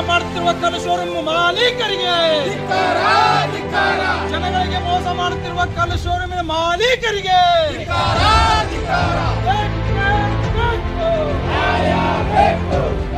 ಮಾಡುತ್ತಿರುವ ಕಲುಷೋರೂಮ್ ಮಾಲೀಕರಿಗೆ. ಜನಗಳಿಗೆ ಮೋಸ ಮಾಡುತ್ತಿರುವ ಕಲುಷೋರೂಮಿನ ಮಾಲೀಕರಿಗೆ. ಬೇಕು.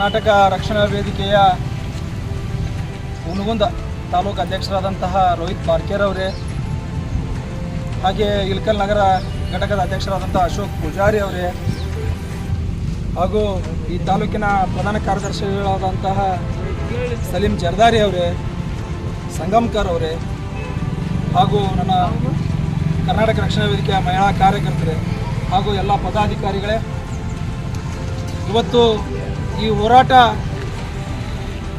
ಕರ್ನಾಟಕ ರಕ್ಷಣಾ ವೇದಿಕೆಯ ಹುನಗುಂದ ತಾಲೂಕು ಅಧ್ಯಕ್ಷರಾದಂತಹ ರೋಹಿತ್ ಬಾರ್ಕೇರ್ ಅವರೇ, ಹಾಗೆ ಇಲ್ಕಲ್ ನಗರ ಘಟಕದ ಅಧ್ಯಕ್ಷರಾದಂಥ ಅಶೋಕ್ ಪೂಜಾರಿ ಅವರೇ, ಹಾಗೂ ಈ ತಾಲೂಕಿನ ಪ್ರಧಾನ ಕಾರ್ಯದರ್ಶಿಗಳಾದಂತಹ ಸಲೀಂ ಜರ್ದಾರಿ ಅವರೇ, ಸಂಗಮ್ಕರ್ ಅವರೇ, ಹಾಗೂ ನನ್ನ ಕರ್ನಾಟಕ ರಕ್ಷಣಾ ವೇದಿಕೆಯ ಮಹಿಳಾ ಕಾರ್ಯಕರ್ತರೇ ಹಾಗೂ ಎಲ್ಲ ಪದಾಧಿಕಾರಿಗಳೇ, ಇವತ್ತು ಈ ಹೋರಾಟ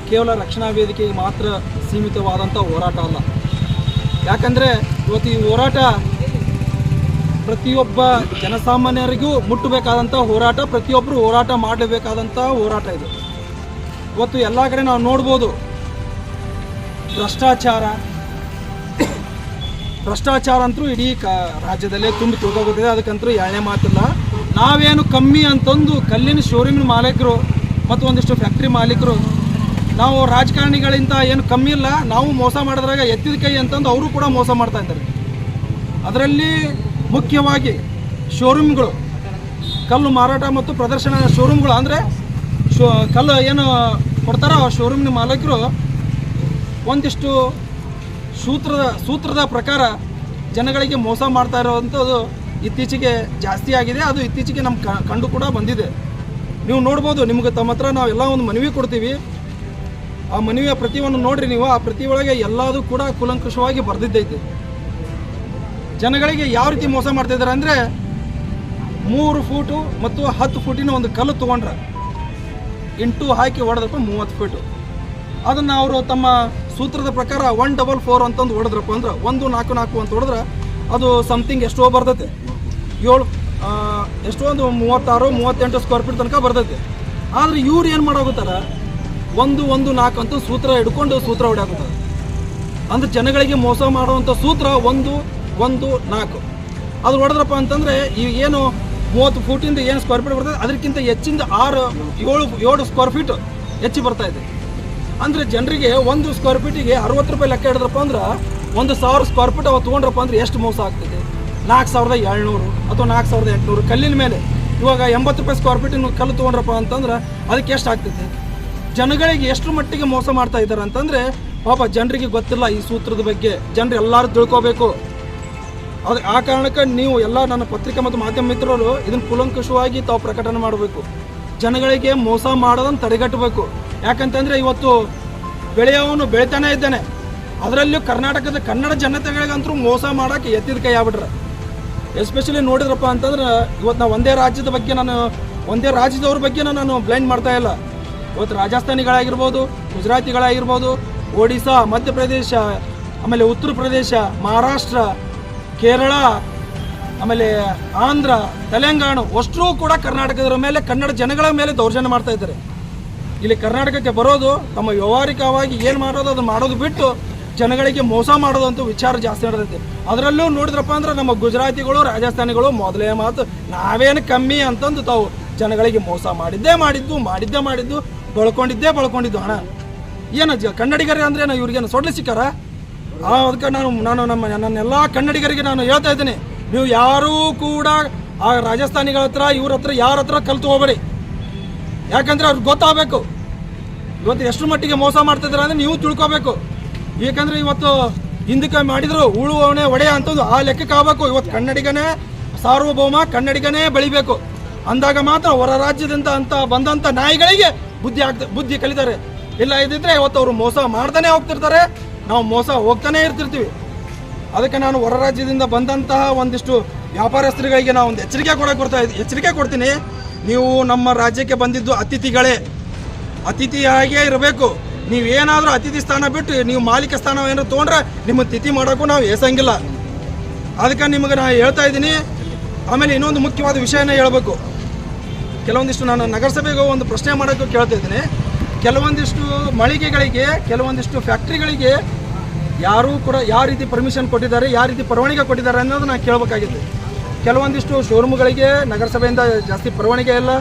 ಕೇವಲ ರಕ್ಷಣಾ ವೇದಿಕೆಗೆ ಮಾತ್ರ ಸೀಮಿತವಾದಂಥ ಹೋರಾಟ ಅಲ್ಲ. ಯಾಕಂದರೆ ಇವತ್ತು ಈ ಹೋರಾಟ ಪ್ರತಿಯೊಬ್ಬ ಜನಸಾಮಾನ್ಯರಿಗೂ ಮುಟ್ಟಬೇಕಾದಂಥ ಹೋರಾಟ, ಪ್ರತಿಯೊಬ್ಬರು ಹೋರಾಟ ಮಾಡಲೇಬೇಕಾದಂಥ ಹೋರಾಟ ಇದು. ಇವತ್ತು ಎಲ್ಲ ಕಡೆ ನಾವು ನೋಡ್ಬೋದು, ಭ್ರಷ್ಟಾಚಾರ ಭ್ರಷ್ಟಾಚಾರ ಅಂತೂ ಇಡೀ ಕ ರಾಜ್ಯದಲ್ಲೇ ತುಂಬಿ ತುಳ್ಕೋಗುತ್ತಿದೆ ಅದಕ್ಕಂತೂ ಎರಡನೇ ಮಾತಿಲ್ಲ. ನಾವೇನು ಕಮ್ಮಿ ಅಂತಂದು ಕಲ್ಲಿನ ಶೋರೂಮಿನ ಮಾಲೀಕರು ಮತ್ತು ಒಂದಿಷ್ಟು ಫ್ಯಾಕ್ಟ್ರಿ ಮಾಲೀಕರು. ನಾವು ರಾಜಕಾರಣಿಗಳಿಂದ ಏನು ಕಮ್ಮಿ ಇಲ್ಲ, ನಾವು ಮೋಸ ಮಾಡಿದ್ರಾಗ ಎತ್ತಿದ ಕೈ ಅಂತಂದು ಅವರು ಕೂಡ ಮೋಸ ಮಾಡ್ತಾ ಇದ್ದಾರೆ. ಅದರಲ್ಲಿ ಮುಖ್ಯವಾಗಿ ಶೋರೂಮ್ಗಳು, ಕಲ್ಲು ಮಾರಾಟ ಮತ್ತು ಪ್ರದರ್ಶನ ಶೋರೂಮ್ಗಳು ಅಂದರೆ ಶೋ, ಕಲ್ಲು ಏನು ಕೊಡ್ತಾರೋ ಆ ಶೋರೂಮ್ನ ಮಾಲೀಕರು ಒಂದಿಷ್ಟು ಸೂತ್ರದ ಸೂತ್ರದ ಪ್ರಕಾರ ಜನಗಳಿಗೆ ಮೋಸ ಮಾಡ್ತಾ ಇರೋವಂಥದ್ದು ಇತ್ತೀಚೆಗೆ ಜಾಸ್ತಿ ಆಗಿದೆ. ಅದು ಇತ್ತೀಚೆಗೆ ನಮ್ಮ ಕಂಡು ಕೂಡ ಬಂದಿದೆ. ನೀವು ನೋಡ್ಬೋದು, ನಿಮ್ಗೆ ತಮ್ಮ ಹತ್ರ ನಾವೆಲ್ಲ ಒಂದು ಮನವಿ ಕೊಡ್ತೀವಿ. ಆ ಮನವಿಯ ಪ್ರತಿಯನ್ನು ನೋಡ್ರಿ ನೀವು, ಆ ಪ್ರತಿ ಒಳಗೆ ಎಲ್ಲದೂ ಕೂಡ ಕೂಲಂಕುಷವಾಗಿ ಬರ್ದಿದ್ದೈತಿ. ಜನಗಳಿಗೆ ಯಾವ ರೀತಿ ಮೋಸ ಮಾಡ್ತಾ ಇದ್ದಾರೆ ಅಂದರೆ, ಮೂರು ಫೂಟು ಮತ್ತು ಹತ್ತು ಫೂಟಿನ ಒಂದು ಕಲ್ಲು ತೊಗೊಂಡ್ರೆ ಇಂಟು ಹಾಕಿ ಹೊಡೆದ್ರಪ್ಪ ಮೂವತ್ತು ಫೀಟು. ಅದನ್ನು ಅವರು ತಮ್ಮ ಸೂತ್ರದ ಪ್ರಕಾರ ಒನ್ ಡಬಲ್ ಫೋರ್ ಅಂತಂದು ಹೊಡೆದ್ರಪ್ಪ ಅಂದ್ರೆ, ಒಂದು ನಾಲ್ಕು ನಾಲ್ಕು ಅಂತ ಹೊಡೆದ್ರೆ, ಅದು ಸಮಥಿಂಗ್ ಎಷ್ಟೋ ಬರ್ತೈತೆ. ಏಳು ಆ, ಎಷ್ಟೋ ಒಂದು ಮೂವತ್ತಾರು ಮೂವತ್ತೆಂಟು ಸ್ಕ್ವೇರ್ ಫೀಟ್ ತನಕ ಬರ್ತೈತೆ. ಆದರೆ ಇವ್ರು ಏನು ಮಾಡೋಗುತ್ತಾರ ಒಂದು ಒಂದು ನಾಲ್ಕು ಅಂತ ಸೂತ್ರ ಹಿಡ್ಕೊಂಡು ಸೂತ್ರ ಹೊಡ್ಯಾಕುತ್ತಾರೆ. ಅಂದ್ರೆ ಜನಗಳಿಗೆ ಮೋಸ ಮಾಡುವಂಥ ಸೂತ್ರ ಒಂದು ಒಂದು ನಾಲ್ಕು. ಅದು ಹೊಡೆದ್ರಪ್ಪ ಅಂತಂದರೆ ಈ ಏನು ಮೂವತ್ತು ಫೂಟಿಂದ ಏನು ಸ್ಕ್ವೇರ್ ಫೀಟ್ ಬರ್ತದೆ ಅದಕ್ಕಿಂತ ಹೆಚ್ಚಿಂದ ಆರು ಏಳು ಏಳು ಸ್ಕ್ವೇರ್ ಫೀಟ್ ಹೆಚ್ಚು ಬರ್ತಾ ಇದೆ ಅಂದರೆ ಜನರಿಗೆ ಒಂದು ಸ್ಕ್ವೇರ್ ಫೀಟಿಗೆ ಅರವತ್ತು ರೂಪಾಯಿ ಲೆಕ್ಕ ಹಿಡಿದ್ರಪ್ಪ ಅಂದ್ರೆ ಒಂದು ಸಾವಿರ ಸ್ಕ್ವೇರ್ ಫೀಟ್ ಅವ ತೊಗೊಂಡ್ರಪ್ಪ ಅಂದ್ರೆ ಎಷ್ಟು ಮೋಸ ಆಗ್ತದೆ ನಾಲ್ಕು ಸಾವಿರದ ಏಳ್ನೂರು ಅಥವಾ ನಾಲ್ಕು ಸಾವಿರದ ಎಂಟುನೂರು ಕಲ್ಲಿನ ಮೇಲೆ. ಇವಾಗ ಎಂಬತ್ತು ರೂಪಾಯಿ ಸ್ಕ್ವೇರ್ ಫೀಟಿನ ಕಲ್ಲು ತೊಗೊಂಡ್ರಪ್ಪ ಅಂತಂದ್ರೆ ಅದಕ್ಕೆ ಎಷ್ಟು ಆಗ್ತೈತೆ? ಜನಗಳಿಗೆ ಎಷ್ಟು ಮಟ್ಟಿಗೆ ಮೋಸ ಮಾಡ್ತಾ ಇದ್ದಾರೆ ಅಂತಂದರೆ, ಪಾಪ ಜನರಿಗೆ ಗೊತ್ತಿಲ್ಲ ಈ ಸೂತ್ರದ ಬಗ್ಗೆ. ಜನರು ಎಲ್ಲರೂ ತಿಳ್ಕೋಬೇಕು. ಅದು ಆ ಕಾರಣಕ್ಕೆ ನೀವು ಎಲ್ಲ ನನ್ನ ಪತ್ರಿಕಾ ಮತ್ತು ಮಾಧ್ಯಮ ಮಿತ್ರರು ಇದನ್ನು ಕುಲಂಕುಷವಾಗಿ ತಾವು ಪ್ರಕಟಣೆ ಮಾಡಬೇಕು. ಜನಗಳಿಗೆ ಮೋಸ ಮಾಡೋದನ್ನು ತಡೆಗಟ್ಟಬೇಕು. ಯಾಕಂತಂದರೆ ಇವತ್ತು ಬೆಳೆಯವನು ಬೆಳಿತಾನೆ ಇದ್ದಾನೆ. ಅದರಲ್ಲೂ ಕರ್ನಾಟಕದ ಕನ್ನಡ ಜನತೆಗಳಿಗಂತೂ ಮೋಸ ಮಾಡೋಕ್ಕೆ ಎತ್ತಿದ ಕೈ ಆಗ್ಬಿಟ್ರೆ. ಎಸ್ಪೆಷಲಿ ನೋಡಿದ್ರಪ್ಪ ಅಂತಂದ್ರೆ ಇವತ್ತು ನಾವು ಒಂದೇ ರಾಜ್ಯದ ಬಗ್ಗೆ ನಾನು, ಒಂದೇ ರಾಜ್ಯದವ್ರ ಬಗ್ಗೆ ನಾನು ಬ್ಲೈಂಡ್ ಮಾಡ್ತಾ ಇಲ್ಲ. ಇವತ್ತು ರಾಜಸ್ಥಾನಿಗಳಾಗಿರ್ಬೋದು, ಗುಜರಾತಿಗಳಾಗಿರ್ಬೋದು, ಒಡಿಶಾ, ಮಧ್ಯಪ್ರದೇಶ, ಆಮೇಲೆ ಉತ್ತರ ಪ್ರದೇಶ, ಮಹಾರಾಷ್ಟ್ರ, ಕೇರಳ, ಆಮೇಲೆ ಆಂಧ್ರ, ತೆಲಂಗಾಣ, ಅಷ್ಟರೂ ಕೂಡ ಕರ್ನಾಟಕದ ಮೇಲೆ, ಕನ್ನಡ ಜನಗಳ ಮೇಲೆ ದೌರ್ಜನ್ಯ ಮಾಡ್ತಾ ಇದ್ದಾರೆ. ಇಲ್ಲಿ ಕರ್ನಾಟಕಕ್ಕೆ ಬರೋದು ತಮ್ಮ ವ್ಯವಹಾರಿಕವಾಗಿ ಏನು ಮಾಡೋದು ಅದು ಮಾಡೋದು ಬಿಟ್ಟು ಜನಗಳಿಗೆ ಮೋಸ ಮಾಡೋದಂತೂ ವಿಚಾರ ಜಾಸ್ತಿ ನಡೆದೈತೆ. ಅದರಲ್ಲೂ ನೋಡಿದ್ರಪ್ಪ ಅಂದ್ರೆ ನಮ್ಮ ಗುಜರಾತಿಗಳು, ರಾಜಸ್ಥಾನಿಗಳು ಮೊದಲೇ ಮಾತು, ನಾವೇನು ಕಮ್ಮಿ ಅಂತಂದು ತಾವು ಜನಗಳಿಗೆ ಮೋಸ ಮಾಡಿದ್ದೇ ಮಾಡಿದ್ದು ಮಾಡಿದ್ದೇ ಮಾಡಿದ್ದು, ಬಳ್ಕೊಂಡಿದ್ದೇ ಬಳ್ಕೊಂಡಿದ್ದು ಹಣ. ಏನು ಜ ಕನ್ನಡಿಗರೇ ಅಂದ್ರೆ ನಾವು ಇವ್ರಿಗೇನು ಸೊಡ್ಲಿ ಸಿಕ್ಕಾರ? ಅದಕ್ಕೆ ನಾನು ನಾನು ನಮ್ಮ ನನ್ನೆಲ್ಲ ಕನ್ನಡಿಗರಿಗೆ ನಾನು ಹೇಳ್ತಾ ಇದ್ದೀನಿ. ನೀವು ಯಾರೂ ಕೂಡ ಆ ರಾಜಸ್ಥಾನಿಗಳ ಹತ್ರ, ಇವ್ರ ಹತ್ರ, ಯಾರ ಹತ್ರ ಕಲ್ತು ಹೋಗ್ಬೇಡಿ. ಯಾಕಂದ್ರೆ ಅವ್ರಿಗೆ ಗೊತ್ತಾಗಬೇಕು. ಇವತ್ತು ಎಷ್ಟು ಮಟ್ಟಿಗೆ ಮೋಸ ಮಾಡ್ತಿದ್ದಾರೆ ಅಂದ್ರೆ ನೀವು ತಿಳ್ಕೊಬೇಕು. ಯಾಕಂದ್ರೆ ಇವತ್ತು ಹಿಂದಕ್ಕೆ ಮಾಡಿದ್ರು ಉಳುವವನೇ ಒಡೆಯ ಅಂತಂದು ಆ ಲೆಕ್ಕಕ್ಕೆ ಆಗ್ಬೇಕು. ಇವತ್ತು ಕನ್ನಡಿಗನೇ, ಸಾರ್ವಭೌಮ ಕನ್ನಡಿಗನೇ ಬೆಳಿಬೇಕು. ಅಂದಾಗ ಮಾತ್ರ ಹೊರ ರಾಜ್ಯದಿಂದ ಅಂತ ಬಂದಂತ ನಾಯಿಗಳಿಗೆ ಬುದ್ಧಿ ಆಗ್ತ, ಬುದ್ಧಿ ಕಲಿತಾರೆ. ಇಲ್ಲ ಇದ್ದಿದ್ರೆ ಇವತ್ತು ಅವರು ಮೋಸ ಮಾಡ್ತಾನೆ ಹೋಗ್ತಿರ್ತಾರೆ. ನಾವು ಮೋಸ ಹೋಗ್ತಾನೆ ಇರ್ತಿರ್ತೀವಿ. ಅದಕ್ಕೆ ನಾನು ಹೊರ ರಾಜ್ಯದಿಂದ ಬಂದಂತಹ ಒಂದಿಷ್ಟು ವ್ಯಾಪಾರಸ್ಥರುಗಳಿಗೆ ನಾವು ಒಂದು ಎಚ್ಚರಿಕೆ ಕೊಡಕ್ಕೆ ಬರ್ತಾ ಎಚ್ಚರಿಕೆ ಕೊಡ್ತೀನಿ. ನೀವು ನಮ್ಮ ರಾಜ್ಯಕ್ಕೆ ಬಂದಿದ್ದು ಅತಿಥಿಗಳೇ. ಅತಿಥಿಯಾಗಿಯೇ ಇರಬೇಕು. ನೀವೇನಾದರೂ ಅತಿಥಿ ಸ್ಥಾನ ಬಿಟ್ಟು ನೀವು ಮಾಲೀಕ ಸ್ಥಾನ ಏನಾದ್ರು ತೊಗೊಂಡ್ರೆ ನಿಮ್ಮ ತಿಥಿ ಮಾಡೋಕ್ಕೂ ನಾವು ಎಸಂಗಿಲ್ಲ ಅದಕ್ಕೆ ನಿಮಗೆ ನಾನು ಹೇಳ್ತಾ ಇದ್ದೀನಿ. ಆಮೇಲೆ ಇನ್ನೊಂದು ಮುಖ್ಯವಾದ ವಿಷಯನ ಹೇಳಬೇಕು. ಕೆಲವೊಂದಿಷ್ಟು ನಾನು ನಗರಸಭೆಗೆ ಒಂದು ಪ್ರಶ್ನೆ ಮಾಡೋಕ್ಕೂ ಕೇಳ್ತಾ ಇದ್ದೀನಿ. ಕೆಲವೊಂದಿಷ್ಟು ಮಳಿಗೆಗಳಿಗೆ, ಕೆಲವೊಂದಿಷ್ಟು ಫ್ಯಾಕ್ಟ್ರಿಗಳಿಗೆ ಯಾರೂ ಕೂಡ ಯಾವ ರೀತಿ ಪರ್ಮಿಷನ್ ಕೊಟ್ಟಿದ್ದಾರೆ, ಯಾವ ರೀತಿ ಪರವಾನಿಗೆ ಕೊಟ್ಟಿದ್ದಾರೆ ಅನ್ನೋದು ನಾನು ಕೇಳಬೇಕಾಗಿದೆ ಕೆಲವೊಂದಿಷ್ಟು ಶೋರೂಮ್ಗಳಿಗೆ, ನಗರಸಭೆಯಿಂದ ಜಾಸ್ತಿ ಪರವಾನಿಗೆ ಇಲ್ಲ.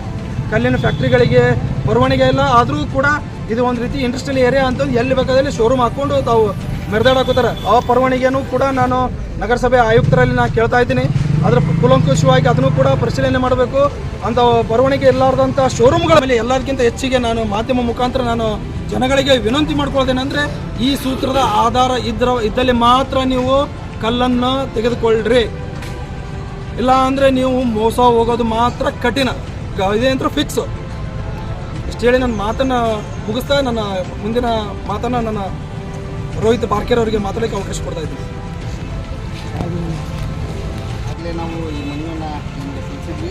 ಕಲ್ಲಿನ ಫ್ಯಾಕ್ಟ್ರಿಗಳಿಗೆ ಪರವಾನಿಗೆ ಇಲ್ಲ. ಆದರೂ ಕೂಡ ಇದು ಒಂದು ರೀತಿ ಇಂಡಸ್ಟ್ರಿಯಲ್ ಏರಿಯಾ ಅಂತ ಎಲ್ಲಿ ಬೇಕಾದಲ್ಲಿ ಶೋರೂಮ್ ಹಾಕ್ಕೊಂಡು ತಾವು ಮೆರೆದಾಡಾಕೋತಾರೆ ಆ ಪರವಾನಿಗೆನೂ ಕೂಡ ನಾನು ನಗರಸಭೆ ಆಯುಕ್ತರಲ್ಲಿ ನಾನು ಕೇಳ್ತಾ ಇದ್ದೀನಿ. ಅದರ ಕುಲಂಕುಷವಾಗಿ ಅದನ್ನು ಕೂಡ ಪರಿಶೀಲನೆ ಮಾಡಬೇಕು. ಅಂತ ಬರವಣಿಗೆ ಇರಲಾರ್ದಂಥ ಶೋರೂಮ್ಗಳ ಮೇಲೆ ಎಲ್ಲದಕ್ಕಿಂತ ಹೆಚ್ಚಿಗೆ ನಾನು ಮಾಧ್ಯಮ ಮುಖಾಂತರ ನಾನು ಜನಗಳಿಗೆ ವಿನಂತಿ ಮಾಡ್ಕೊಳ್ತೇನೆ ಅಂದರೆ ಈ ಸೂತ್ರದ ಆಧಾರ ಇದ್ರ ಇದ್ದಲ್ಲಿ ಮಾತ್ರ ನೀವು ಕಲ್ಲನ್ನು ತೆಗೆದುಕೊಳ್ಳ್ರಿ ಇಲ್ಲ ಅಂದರೆ ನೀವು ಮೋಸ ಹೋಗೋದು ಮಾತ್ರ ಕಠಿಣ. ಅಂತ ಫಿಕ್ಸು ಹೇಳಿ ನನ್ನ ಮಾತನ್ನು ಮುಗಿಸ್ತಾ ನನ್ನ ಮುಂದಿನ ಮಾತನ್ನು ನನ್ನ ರೋಹಿತ್ ಬಾರ್ಕೇರ್ ಅವರಿಗೆ ಮಾತಾಡೋಕ್ಕೆ ಅವಕಾಶ ಕೊಡ್ತಾ ಇದ್ದೀನಿ. ಆಗಲೇ ನಾವು ಈ ಮನೆಯನ್ನು ನಿಮಗೆ ಸಲ್ಲಿಸಿದ್ವಿ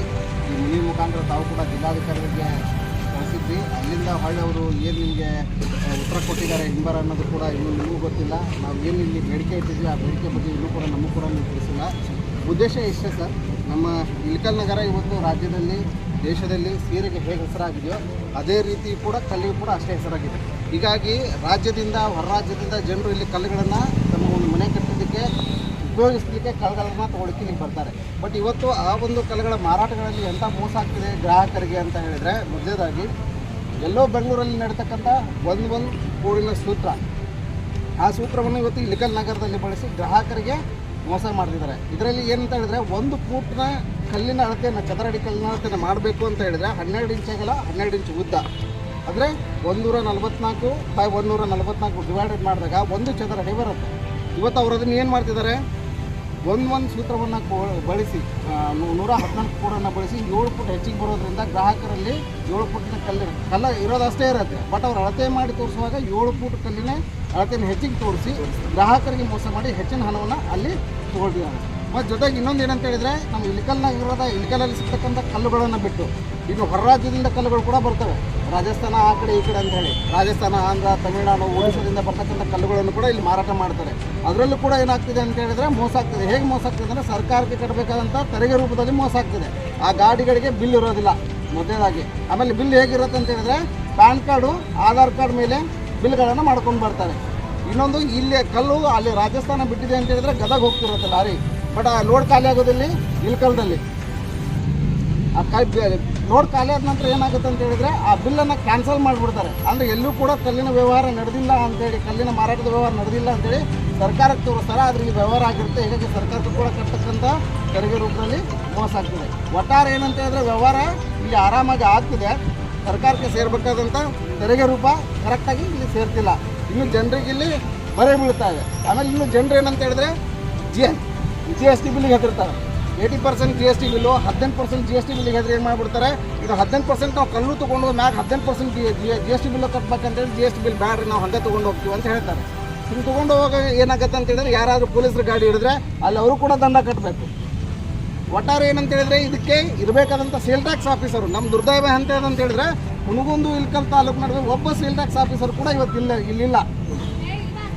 ಈ ಮನೆ ಮುಖಾಂತರ ತಾವು ಕೂಡ ಜಿಲ್ಲಾಧಿಕಾರಿಗಳಿಗೆ ಕಳಿಸಿದ್ವಿ. ಅಲ್ಲಿಂದ ಹೊಳ್ಳಿ ಅವರು ಏನು ನಿಮಗೆ ಉತ್ತರ ಕೊಟ್ಟಿದ್ದಾರೆ, ಹಿಂಬರ ಅನ್ನೋದು ಕೂಡ ಇನ್ನೂ ನಿಮಗೂ ಗೊತ್ತಿಲ್ಲ. ನಾವು ಏನು ಇಲ್ಲಿ ಬೇಡಿಕೆ ಇಟ್ಟಿದ್ವಿ, ಆ ಬೇಡಿಕೆ ಬಗ್ಗೆ ಇನ್ನೂ ಕೂಡ ನಮಗೂ ಕೂಡ ನೀವು ತಿಳಿಸಿಲ್ಲ. ಉದ್ದೇಶ ಇಷ್ಟೇ ಸರ್, ನಮ್ಮ ಇಳಕಲ್ ನಗರ ಇವತ್ತು ರಾಜ್ಯದಲ್ಲಿ ದೇಶದಲ್ಲಿ ಸೀರೆಗೆ ಹೇಗೆ ಹೆಸರಾಗಿದೆಯೋ ಅದೇ ರೀತಿ ಕೂಡ ಕಲ್ಲಿಗೆ ಕೂಡ ಅಷ್ಟೇ ಹೆಸರಾಗಿದೆ. ಹೀಗಾಗಿ ರಾಜ್ಯದಿಂದ ಹೊರ ರಾಜ್ಯದಿಂದ ಜನರು ಇಲ್ಲಿ ಕಲ್ಲುಗಳನ್ನು ತಮ್ಮ ಒಂದು ಮನೆ ಕಟ್ಟೋದಕ್ಕೆ ಉಪಯೋಗಿಸಲಿಕ್ಕೆ ಕಲ್ಲುಗಳನ್ನು ತೊಗೊಳಕ್ಕೆ ಇಲ್ಲಿ ಬರ್ತಾರೆ. ಬಟ್ ಇವತ್ತು ಆ ಒಂದು ಕಲ್ಲುಗಳ ಮಾರಾಟಗಳಲ್ಲಿ ಎಂಥ ಮೋಸ ಆಗ್ತಿದೆ ಗ್ರಾಹಕರಿಗೆ ಅಂತ ಹೇಳಿದರೆ ಮೊದಲೇದಾಗಿ ಎಲ್ಲೋ ಬೆಂಗಳೂರಲ್ಲಿ ನಡೀತಕ್ಕಂಥ ಒಂದು ಒಂದು ಕೂಡಿನ ಸೂತ್ರ. ಆ ಸೂತ್ರವನ್ನು ಇವತ್ತು ಇಲಿಕಲ್ ನಗರದಲ್ಲಿ ಬಳಸಿ ಗ್ರಾಹಕರಿಗೆ ಮೋಸ ಮಾಡ್ತಿದ್ದಾರೆ. ಇದರಲ್ಲಿ ಏನಂತ ಹೇಳಿದ್ರೆ ಒಂದು ಫೂಟ್ನ ಕಲ್ಲಿನ ಅಳತೆಯನ್ನು, ಚದರಡಿ ಕಲ್ಲಿನ ಅಳತೆಯನ್ನು ಮಾಡಬೇಕು ಅಂತ ಹೇಳಿದರೆ ಹನ್ನೆರಡು ಇಂಚ್ ಆಗಲ್ಲ ಹನ್ನೆರಡು ಇಂಚ್ ಉದ್ದ. ಅಂದರೆ ಒಂದೂರ ನಲವತ್ನಾಲ್ಕು ಬೈ ಒಂದೂರ ನಲ್ವತ್ನಾಲ್ಕು ಡಿವೈಡೆಡ್ ಮಾಡಿದಾಗ ಒಂದು ಚದರಡಿ ಬರುತ್ತೆ. ಇವತ್ತು ಅವರು ಅದನ್ನು ಏನು ಮಾಡ್ತಿದ್ದಾರೆ? ಒಂದು ಒಂದು ಸೂತ್ರವನ್ನು ಬಳಸಿ ನೂರ ಹದಿನಾಲ್ಕು ಕೋಡನ್ನು ಬಳಸಿ ಏಳು ಫುಟ್ ಹೆಚ್ಚಿಗೆ ಬರೋದ್ರಿಂದ ಗ್ರಾಹಕರಲ್ಲಿ ಏಳು ಫುಟ್ನ ಕಲ್ಲು ಕಲ್ಲ ಇರೋದಷ್ಟೇ ಇರುತ್ತೆ. ಬಟ್ ಅವ್ರು ಅಳತೆ ಮಾಡಿ ತೋರಿಸುವಾಗ ಏಳು ಫುಟ್ ಕಲ್ಲಿನೇ ಅಳತೆಯನ್ನು ಹೆಚ್ಚಿಗೆ ತೋರಿಸಿ ಗ್ರಾಹಕರಿಗೆ ಮೋಸ ಮಾಡಿ ಹೆಚ್ಚಿನ ಹಣವನ್ನು ಅಲ್ಲಿ ತೊಗೊಳ್ತಿದ್ದಾರೆ ಮತ್ತು ಜೊತೆಗೆ ಇನ್ನೊಂದು ಏನಂತ ಹೇಳಿದರೆ, ನಮ್ಮ ಇಲಿಕಲ್ನಾಗ ಇರೋದ ಇಲಿಕಲಲ್ಲಿ ಸಿಗ್ತಕ್ಕಂಥ ಕಲ್ಲುಗಳನ್ನು ಬಿಟ್ಟು, ಇನ್ನು ಹೊರ ರಾಜ್ಯದಿಂದ ಕಲ್ಲುಗಳು ಕೂಡ ಬರ್ತವೆ. ರಾಜಸ್ಥಾನ ಆ ಕಡೆ ಈ ಕಡೆ ಅಂತೇಳಿ ರಾಜಸ್ಥಾನ, ಆಂಧ್ರ, ತಮಿಳುನಾಡು, ಒಡಿಶಾದಿಂದ ಬರ್ತಕ್ಕಂಥ ಕಲ್ಲುಗಳನ್ನು ಕೂಡ ಇಲ್ಲಿ ಮಾರಾಟ ಮಾಡ್ತಾರೆ. ಅದರಲ್ಲೂ ಕೂಡ ಏನಾಗ್ತಿದೆ ಅಂತ ಹೇಳಿದರೆ ಮೋಸ ಆಗ್ತಿದೆ. ಹೇಗೆ ಮೋಸ ಆಗ್ತದೆ ಅಂದರೆ ಸರ್ಕಾರಕ್ಕೆ ಕಟ್ಟಬೇಕಾದಂಥ ತೆರಿಗೆ ರೂಪದಲ್ಲಿ ಮೋಸ ಆಗ್ತಿದೆ. ಆ ಗಾಡಿಗಳಿಗೆ ಬಿಲ್ ಇರೋದಿಲ್ಲ. ಮೊದಲನೇದಾಗಿ. ಆಮೇಲೆ ಬಿಲ್ ಹೇಗಿರುತ್ತೆ ಅಂತ ಹೇಳಿದ್ರೆ, ಪ್ಯಾನ್ ಕಾರ್ಡು, ಆಧಾರ್ ಕಾರ್ಡ್ ಮೇಲೆ ಬಿಲ್ಗಳನ್ನು ಮಾಡ್ಕೊಂಡು ಬರ್ತಾರೆ. ಇನ್ನೊಂದು, ಇಲ್ಲಿ ಕಲ್ಲು ಅಲ್ಲಿ ರಾಜಸ್ಥಾನ ಬಿಟ್ಟಿದೆ ಅಂತ ಹೇಳಿದ್ರೆ ಗದಗ ಹೋಗ್ತಿರುತ್ತೆ ಲಾರಿ. ಬಟ್ ಲೋಡ್ ಖಾಲಿ ಆಗೋದಲ್ಲಿ ಇಲ್ಕಲ್ದಲ್ಲಿ ಆ ಕೈ ಲೋಡ್ ಖಾಲಿ ಆದ ನಂತರ ಏನಾಗುತ್ತೆ ಅಂತ ಹೇಳಿದ್ರೆ ಆ ಬಿಲ್ಲನ್ನು ಕ್ಯಾನ್ಸಲ್ ಮಾಡಿಬಿಡ್ತಾರೆ. ಅಂದರೆ ಎಲ್ಲೂ ಕೂಡ ಕಲ್ಲಿನ ವ್ಯವಹಾರ ನಡೆದಿಲ್ಲ ಅಂತೇಳಿ ಕಲ್ಲಿನ ಮಾರಾಟದ ವ್ಯವಹಾರ ನಡೆದಿಲ್ಲ ಅಂತೇಳಿ ಸರ್ಕಾರಕ್ಕೆ ತೋರಿಸ್ತಾರೆ. ಆದರೆ ಈ ವ್ಯವಹಾರ ಆಗಿರುತ್ತೆ. ಹೀಗಾಗಿ ಸರ್ಕಾರಕ್ಕೂ ಕೂಡ ಕಟ್ಟತಕ್ಕಂಥ ತೆರಿಗೆ ರೂಪದಲ್ಲಿ ಮೋಸ ಆಗ್ತದೆ. ಒಟ್ಟಾರೆ ಏನಂತ ಹೇಳಿದ್ರೆ ವ್ಯವಹಾರ ಇಲ್ಲಿ ಆರಾಮಾಗಿ ಆಗ್ತಿದೆ. ಸರ್ಕಾರಕ್ಕೆ ಸೇರಬೇಕಾದಂಥ ತೆರಿಗೆ ರೂಪ ಕರೆಕ್ಟಾಗಿ ಇಲ್ಲಿ ಸೇರ್ತಿಲ್ಲ. ಇನ್ನು ಜನರಿಗೆ ಇಲ್ಲಿ ಬರೆ ಬೀಳ್ತಾ ಇದೆ. ಆಮೇಲೆ ಇನ್ನು ಜನರು ಏನಂತ ಹೇಳಿದ್ರೆ ಜಿ ಜಿ ಎಸ್ ಟಿ ಬಿಲ್ಗೆ ಹೆದರ್ತಾರೆ eighty percent G S T bill ಹದಿನೆಂಟು ಪರ್ಸೆಂಟ್ ಜಿ ಎಸ್ ಟಿ ಬಿಲ್ಗೆ ಹೆದರಿ ಏನು ಮಾಡ್ಬಿಡ್ತಾರೆ? ಇದು ಹದಿನೆಂಟು ಪರ್ಸೆಂಟ್ ನಾವು ಕಲ್ಲು ತೊಗೊಂಡು ಮ್ಯಾಗ ಹದಿನೆಂಟು percent G S T bill ಕಟ್ಬೇಕಂತೇಳಿ G S T bill ಬ್ಯಾಡ್ರಿ, ನಾವು ಹಂಗೆ ತೊಗೊಂಡು ಹೋಗ್ತೀವಿ ಅಂತ ಹೇಳ್ತಾರೆ. ಹಿಂಗೆ ತೊಗೊಂಡು ಹೋಗೋ ಏನಾಗುತ್ತೆ ಅಂತ ಹೇಳಿದ್ರೆ ಯಾರಾದರೂ ಪೊಲೀಸರು ಗಾಡಿ ಹಿಡಿದ್ರೆ ಅಲ್ಲಿ ಅವರು ಕೂಡ ದಂಡ ಕಟ್ಟಬೇಕು ಒಟ್ಟಾರೆ ಏನಂತ ಹೇಳಿದ್ರೆ ಇದಕ್ಕೆ ಇರಬೇಕಾದಂಥ ಸೇಲ್ ಟ್ಯಾಕ್ಸ್ ಆಫೀಸರು ನಮ್ಮ ದುರ್ದೈವ ಅಂತ ಹೇಳಿದ್ರೆ ಹುಣಗುಂದು ಇಲ್ಕಲ್ ತಾಲೂಕು ನಡುವೆ ಒಬ್ಬ ಸೇಲ್ ಟ್ಯಾಕ್ಸ್ ಆಫೀಸರ್ ಕೂಡ ಇವತ್ತು ಇಲ್ಲ ಇಲ್ಲಿಲ್ಲ.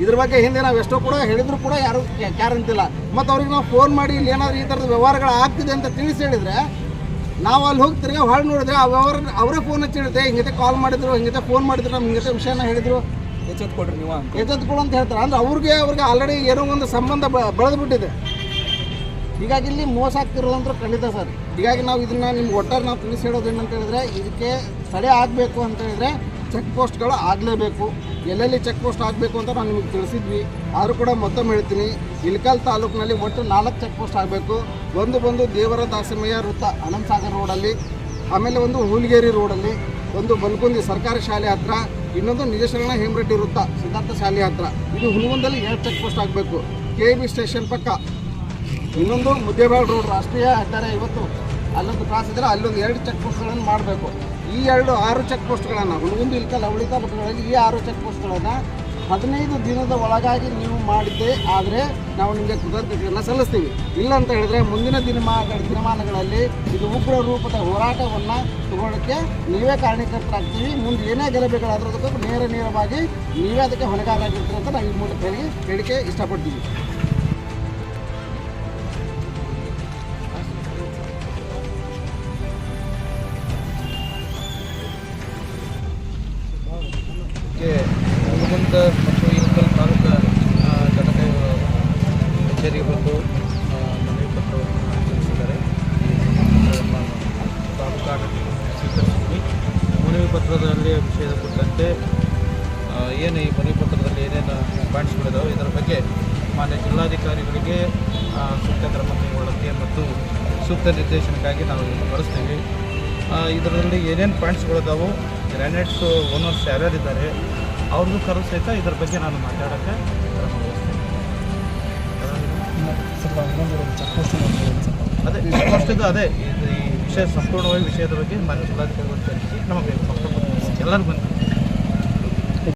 ಇದ್ರ ಬಗ್ಗೆ ಹಿಂದೆ ನಾವು ಎಷ್ಟೋ ಕೂಡ ಹೇಳಿದ್ರು ಕೂಡ ಯಾರು ಕ್ಯಾರ್ ಅಂತಿಲ್ಲ ಮತ್ತು ಅವ್ರಿಗೆ ನಾವು ಫೋನ್ ಮಾಡಿ ಇಲ್ಲಿ ಏನಾದ್ರು ಈ ಥರದ ವ್ಯವಹಾರಗಳು ಆಗ್ತಿದೆ ಅಂತ ತಿಳಿಸಿ ಹೇಳಿದ್ರೆ ನಾವು ಅಲ್ಲಿ ಹೋಗಿ ತಿರ್ಗಿ ಹೊಳೆ ನೋಡಿದ್ರೆ ಅವ್ರ ಅವರೇ ಫೋನ್ ಹಚ್ಚಿ ಹಿಂಗತೆ ಕಾಲ್ ಮಾಡಿದ್ರು ಹಿಂಗತೆ ಫೋನ್ ಮಾಡಿದ್ರು ನಮ್ಗೆ ಹಿಂಗತೆ ವಿಷಯನ ಹೇಳಿದ್ರು. ಎಚ್ಚೆತ್ತು ಕೊಡ್ರಿ ನೀವು ಎಚ್ಚೆತ್ಕೊಳು ಅಂತ ಹೇಳ್ತಾರೆ. ಅಂದ್ರೆ ಅವ್ರಿಗೆ ಅವ್ರಿಗೆ ಆಲ್ರೆಡಿ ಏನೋ ಒಂದು ಸಂಬಂಧ ಬೆಳೆದು ಬಿಟ್ಟಿದೆ ಹೀಗಾಗಿ ಇಲ್ಲಿ ಮೋಸ ಆಗ್ತಿರೋದಂದ್ರೆ ಖಂಡಿತ ಸರ್. ಹೀಗಾಗಿ ನಾವು ಇದನ್ನ ನಿಮ್ಗೆ ಒಟ್ಟಾರೆ ನಾವು ತಿಳಿಸಿ ಹೇಳೋದು ಏನಂತ ಹೇಳಿದ್ರೆ ಇದಕ್ಕೆ ತಡೆ ಆಗಬೇಕು ಅಂತ ಹೇಳಿದ್ರೆ ಚೆಕ್ ಪೋಸ್ಟ್ಗಳು ಆಗಲೇಬೇಕು. ಎಲ್ಲೆಲ್ಲಿ ಚೆಕ್ ಪೋಸ್ಟ್ ಆಗಬೇಕು ಅಂತ ನಾನು ನಿಮಗೆ ತಿಳಿಸಿದ್ವಿ. ಆದರೂ ಕೂಡ ಮತ್ತೊಮ್ಮೆ ಹೇಳ್ತೀನಿ, ಇಲ್ಕಲ್ ತಾಲೂಕಿನಲ್ಲಿ ಒಟ್ಟು ನಾಲ್ಕು ಚೆಕ್ ಪೋಸ್ಟ್ ಆಗಬೇಕು ಒಂದು ಬಂದು ದೇವರ ದಾಸಮಯ್ಯ ವೃತ್ತ ಅನಂತ ಸಾಗರ್ ರೋಡಲ್ಲಿ, ಆಮೇಲೆ ಒಂದು ಹೂಲ್ಗೇರಿ ರೋಡಲ್ಲಿ, ಒಂದು ಬಲ್ಕುಂದಿ ಸರ್ಕಾರಿ ಶಾಲೆ ಹತ್ರ, ಇನ್ನೊಂದು ನಿಜಶರಣ ಹೇಮರೆಡ್ಡಿ ವೃತ್ತ ಸಿದ್ಧಾರ್ಥ ಶಾಲೆ ಹತ್ರ. ಇದು ಹುಲ್ಗುಂದಲ್ಲಿ ಎರಡು ಚೆಕ್ ಪೋಸ್ಟ್ ಆಗಬೇಕು ಕೆ ಬಿ ಸ್ಟೇಷನ್ ಪಕ್ಕ. ಇನ್ನೊಂದು ಮುದ್ದೇಬಾಳ್ ರೋಡ್ ರಾಷ್ಟ್ರೀಯ ಹೆದ್ದಾರಿ ಇವತ್ತು ಅಲ್ಲೊಂದು ಕ್ರಾಸ್ ಇದ್ದರೆ ಅಲ್ಲೊಂದು ಎರಡು ಚೆಕ್ ಪೋಸ್ಟ್ಗಳನ್ನು ಮಾಡಬೇಕು. ಈ ಎರಡು ಆರು ಚೆಕ್ ಪೋಸ್ಟ್ಗಳನ್ನು ಹುಣಗುಂದು ಇಲ್ಕ ಲವಳಿಕ ತಾಲೂಕುಗಳಲ್ಲಿ ಈ ಆರು ಚೆಕ್ ಪೋಸ್ಟ್ಗಳನ್ನು ಹದಿನೈದು ದಿನದ ಒಳಗಾಗಿ ನೀವು ಮಾಡಿದ್ದೆ, ಆದರೆ ನಾವು ನಿಮಗೆ ಕೃತಜ್ಞತೆಯನ್ನು ಸಲ್ಲಿಸ್ತೀವಿ. ಇಲ್ಲ ಅಂತ ಹೇಳಿದ್ರೆ ಮುಂದಿನ ದಿನಮಾ, ದಿನಮಾನಗಳಲ್ಲಿ ಇದು ಉಗ್ರ ರೂಪದ ಹೋರಾಟವನ್ನು ತಗೊಳ್ಳೋಕ್ಕೆ ನೀವೇ ಕಾರಣೀಕರ್ತರಾಗ್ತೀವಿ ಮುಂದೆ ಏನೇ ಗಲಭೆಗಳಾದರೂ ನೇರ ನೇರವಾಗಿ ನೀವೇ ಅದಕ್ಕೆ ಹೊಣೆಗಾರಾಗಿರ್ತೀರ ಅಂತ ನಾವು ಈ ಮೂಲಕ ಹೇಳಿ ಹೇಳಿಕೆ ಇಷ್ಟಪಡ್ತೀವಿ. ಮತ್ತು ಈ ತಾಲೂಕು ಆ, ಘಟಕ ಕಚೇರಿಗೆ ಬಂದು ಮನವಿ ಪತ್ರವನ್ನು ಸಲ್ಲಿಸಿದ್ದಾರೆ ತಾಲೂಕು ಸ್ವೀಕರಿಸಿದ್ವಿ. ಮನವಿ ಪತ್ರದಲ್ಲಿ ವಿಷಯದ ಕುರಿತಂತೆ ಏನು ಈ ಮನವಿ ಪತ್ರದಲ್ಲಿ ಏನೇನು ಪಾಯಿಂಟ್ಸ್ಗಳಿದಾವೆ ಇದರ ಬಗ್ಗೆ ಮಾನ್ಯ ಜಿಲ್ಲಾಧಿಕಾರಿಗಳಿಗೆ ಸೂಕ್ತ ಕ್ರಮ ಕೈಗೊಳ್ಳೋಕ್ಕೆ ಮತ್ತು ಸೂಕ್ತ ನಿರ್ದೇಶನಕ್ಕಾಗಿ ನಾವು ಬಳಸ್ತೀವಿ. ಇದರಲ್ಲಿ ಏನೇನು ಪಾಯಿಂಟ್ಸ್ಗಳಿದಾವೋ ಗ್ರ್ಯಾನೇಟ್ಸು ಓನರ್ಸ್ ಯಾರ್ಯಾರಿದ್ದಾರೆ ಅವ್ರದ್ದು ಕರು ಸಹಿತ ಇದ್ರ ಬಗ್ಗೆ ನಾನು ಮಾತಾಡೋಕ್ಕೆ ಅದೇ ಸ್ಪಷ್ಟದ ಅದೇ. ಈ ವಿಷಯ ಸಂಪೂರ್ಣವಾಗಿ ವಿಷಯದ ಬಗ್ಗೆ ಮಾನ್ಯ ಜಿಲ್ಲಾಧಿಕಾರಿಗಳು ಚರ್ಚಿಸಿ ನಮಗೆ ಎಲ್ಲರೂ ಬಂದು